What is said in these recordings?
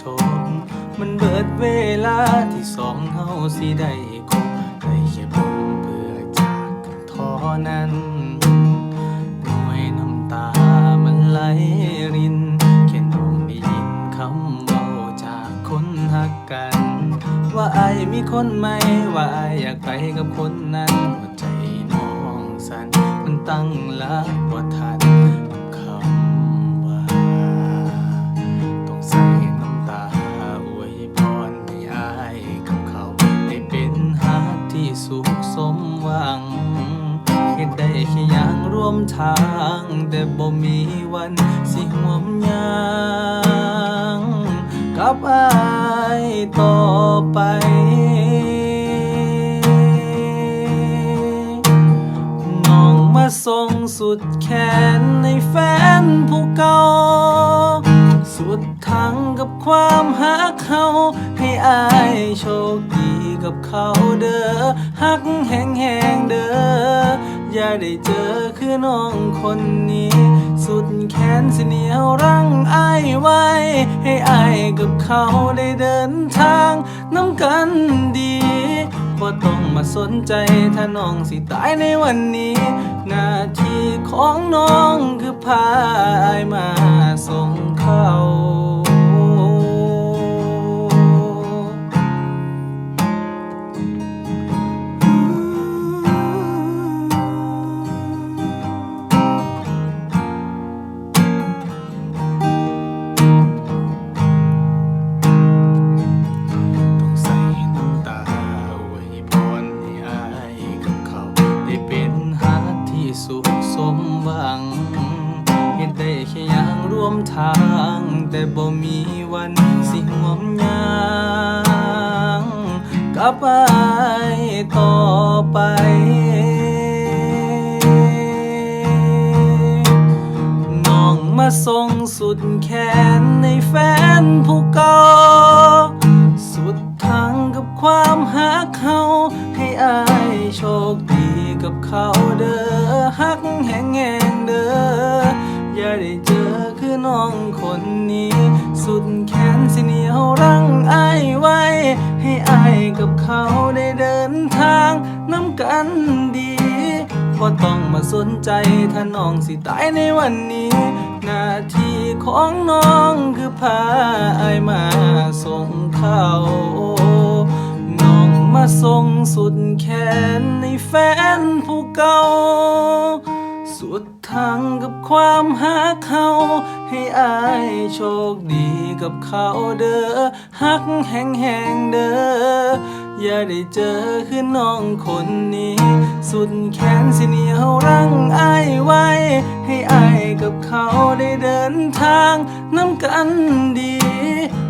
จบ มันเบิดเวลาที่สองเฮาสิได้คบได้แค่ผมเพื่อจากกันท้อนั้นด้วยน้ำตามันไหลรินแค่น้องได้ยินคำเบาจากคนหักกัน ว่าไอมีคนไหมว่าไออยากไปกับคนนั้นหัวใจน้องสั่นมันตั้งลัก แค่อย่างร่วมทาง แต่บ่มีวันสิหวมยางกับอายต่อไปน้องมาส่งสุดแขนในแฟนผู้เก่า สุดทั้งกับความหักเขาให้อายโชคดีกับเขาเด้อหักแห้งแหงเด้อ อย่าได้เจอคือน้องคนนี้ สุดแขนสิเหนียวรั้งอไว้ ให้อายกับเขาได้เดินทางน้ำกันดีบ่ต้องมาสนใจถ้าน้องสิตายในวันนี้ หน้าที่ของน้องคือพาไอามาส่ง วมทาง แต่บ่มีวันสิหวมยางกับอายต่อไปน้องมาส่งสุดแขนในแฟนผู้เก่าสุดทางกับความหักเขาให้อายโชคดีกับเขาเด้อหักแหงแงงเด้อ อย่าได้เจอคือน้องคนนี้ สุดแขนสิเหนียวรั้งอไว้ ให้ไอากับเขาได้เดินทางน้ำกันดีบ่ต้องมาสนใจถ้าน้องสิตายในวันนี้ หน้าที่ของน้องคือพาไอมาส่งเขาน้องมาส่งสุดแขนในแฟนผู้เก่า สุดทางกับความหักเขา ให้อายโชคดีกับเขาเด้อหักแห้งแหงเด้ออย่าได้เจอคือน้องคนนี้ สุดแขนสิเหนียวรั้งอายไว้ ให้อายกับเขาได้เดินทางน้ำกันดี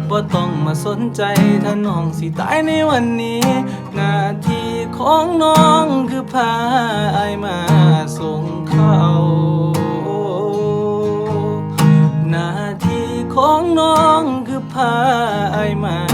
บ่ต้องมาสนใจถ้าน้องสิตายในวันนี้ หน้าที่ของน้องคือพาไอมา ของน้องคือผ้าไอมา